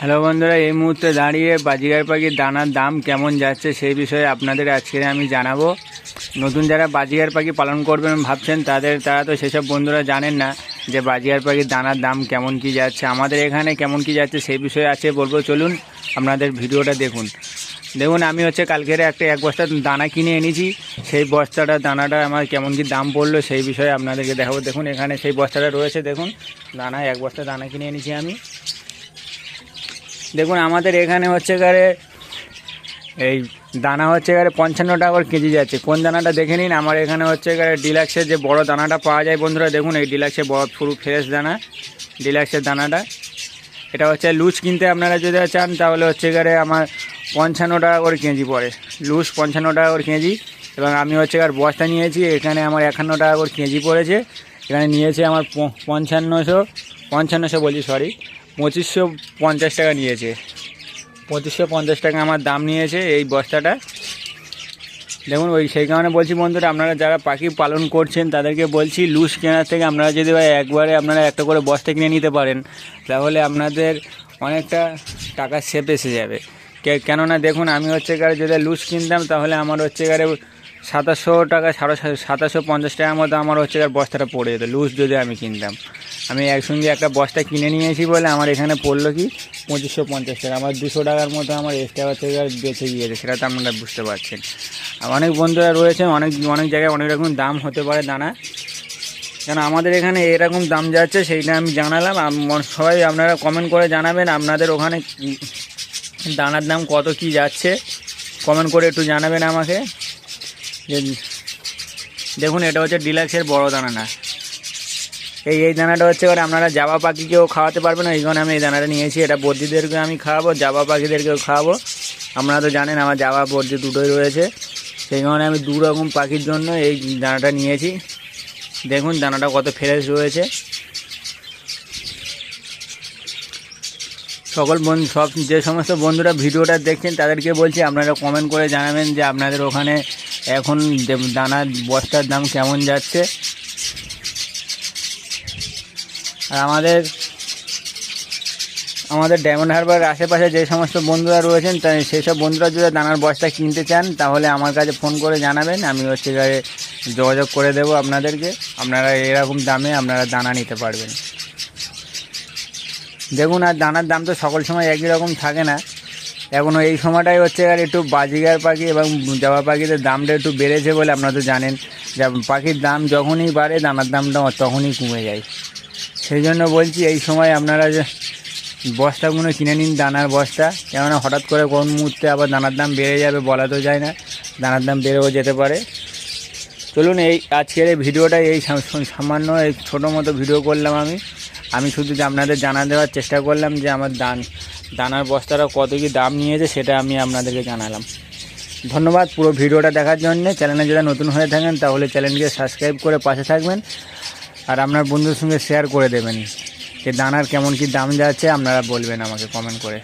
Hello বন্ধুরা, এই মুহূর্তে দাঁড়িয়ে বাজিগার পাখির দানার দাম কেমন যাচ্ছে সেই বিষয়ে আপনাদের আজকে আমি জানাব। নতুন যারা বাজিগার পাখি পালন করবেন ভাবছেন, তাদের তারা তো সেসব বন্ধুরা জানেন না যে বাজিগার পাখির দানার দাম কেমন কি যাচ্ছে, আমাদের এখানে কেমন কি যাচ্ছে সেই বিষয়ে আছে বলব। চলুন আপনাদের ভিডিওটা দেখুন। দেখুন, আমি হচ্ছে কালকের একটা এক বস্তা দানা কিনে এনেছি। সেই বস্তাটা দানাটা আমার কেমন কি দাম পড়ল সেই বিষয়ে আপনাদেরকে দেখাবো। দেখুন, এখানে সেই বস্তাটা রয়েছে। দেখুন দানা এক বস্তা দানা কিনে এনেছি আমি। দেখুন, আমাদের এখানে হচ্ছে গারে এই দানা হচ্ছে গারে পঞ্চান্ন টাকা করে কেজি যাচ্ছে। কোন দানাটা দেখে নিন? আমার এখানে হচ্ছে গারে ডিলাক্সের যে বড় দানাটা পাওয়া যায় বন্ধুরা, দেখুন এই ডিলাক্সের বড় পুরো ফ্রেশ দানা, ডিলাক্সের দানাটা। এটা হচ্ছে লুজ কিনতে আপনারা যদি চান, তাহলে হচ্ছে গারে আমার পঞ্চান্ন টাকা করে কেজি পড়ে। লুজ পঞ্চান্ন টাকা করে কেজি। এবং আমি হচ্ছে আর বস্তা নিয়েছি, এখানে আমার একান্ন টাকা করে কেজি পড়েছে। এখানে নিয়েছে আমার পঞ্চান্নশো পঞ্চান্নশো বলছি সরি পঁচিশশো পঞ্চাশ টাকা নিয়েছে। পঁচিশশো পঞ্চাশ টাকা আমার দাম নিয়েছে এই বস্তাটা। দেখুন, ওই সেই কারণে বলছি বন্ধুরা, আপনারা যারা পাখি পালন করছেন, তাদেরকে বলছি লুজ কেনার থেকে আপনারা যদি ভাই একবারে আপনারা একটা করে বস্তা কিনে নিতে পারেন, তাহলে আপনাদের অনেকটা টাকা সেভ এসে যাবে। কেননা দেখুন, আমি হচ্ছে গাড়ি যদি লুজ কিনতাম, তাহলে আমার হচ্ছে গাড়ি সাতাশশো টাকা, সাড়ে সাতাশশো পঞ্চাশ টাকার মতো আমার হচ্ছে বস্তাটা পড়ে যেত, লুজ যদি আমি কিনতাম। আমি একসঙ্গে একটা বস্তা কিনে নিয়েছি বলে আমার এখানে পড়ল কি? পঁচিশশো পঞ্চাশ টাকা। আমার দুশো টাকার মতো আমার এক্সট্রা হচ্ছে গাড়ি বেঁচে গিয়েছে, সেটা তো আপনারা বুঝতে পারছেন। আর অনেক বন্ধুরা রয়েছে, অনেক অনেক জায়গায় অনেক রকম দাম হতে পারে দানা। কেন আমাদের এখানে এরকম দাম যাচ্ছে সেইটা আমি জানালাম। সবাই আপনারা কমেন্ট করে জানাবেন, আপনাদের ওখানে দানার দাম কত কি যাচ্ছে। কমেন্ট করে একটু জানাবেন আমাকে। যে, দেখুন, এটা হচ্ছে ডিলাক্সের বড় দানা না। এই এই দানাটা হচ্ছে এবার আপনারা জাবা পাখিকেও খাওয়াতে পারবেন। এই কারণে আমি এই দানাটা নিয়েছি এটা বর্দিদেরকে আমি খাওয়াবো, জাবা পাখিদেরকেও খাওয়াবো। আপনারা তো জানেন আমার জাবা বর্দি দুটোই রয়েছে। সেই কারণে আমি দু রকম পাখির জন্য এই দানাটা নিয়েছি দেখুন দানাটা কত ফ্রেশ রয়েছে। সকল বন্ধু সব যে সমস্ত বন্ধুরা ভিডিওটা দেখছেন, তাদেরকে বলছি আপনারা কমেন্ট করে জানাবেন যে আপনাদের ওখানে এখন দানার বস্তার দাম কেমন যাচ্ছে। আর আমাদের আমাদের ডায়মন্ড হারবার আশেপাশে যে সমস্ত বন্ধুরা রয়েছেন তাই সেই সব বন্ধুরা যদি দানার বস্তা কিনতে চান, তাহলে আমার কাছে ফোন করে জানাবেন, আমি হচ্ছে গায়ে যোগাযোগ করে দেবো আপনাদেরকে। আপনারা এরকম দামে আপনারা দানা নিতে পারবেন। দেখুন, আর দানার দাম তো সকল সময় একই রকম থাকে না। এখনও এই সময়টাই হচ্ছে আর একটু বাজিগার পাখি এবং জাবা পাখিদের দামটা একটু বেড়েছে বলে আপনারা তো জানেন। যে পাখির দাম যখনই বাড়ে, দানার দামটা তখনই কমে যায়। সেই জন্য বলছি এই সময় আপনারা যে বস্তাগুলো কিনে নিন, দানার বস্তা। কেননা হঠাৎ করে কোন মুহূর্তে আবার দানার দাম বেড়ে যাবে বলা তো যায় না, দানার দাম বেড়েও যেতে পারে। চলুন এই আজকের এই ভিডিওটা এই সাম- সামান্য এই ছোটো মতো ভিডিও করলাম আমি। আমি শুধু যে আপনাদের জানা দেওয়ার চেষ্টা করলাম যে আমার দান দানার বস্তাটা কত কি দাম নিয়েছে সেটা আমি আপনাদেরকে জানালাম। ধন্যবাদ পুরো ভিডিওটা দেখার জন্য। চ্যানেলে যারা নতুন হয়ে থাকেন তাহলে চ্যানেলকে সাবস্ক্রাইব করে পাশে থাকবেন। আর আপনার বন্ধুর সঙ্গে শেয়ার করে দেবেন, যে দানার কেমন কি দাম যাচ্ছে, আপনারা বলবেন আমাকে কমেন্ট করে।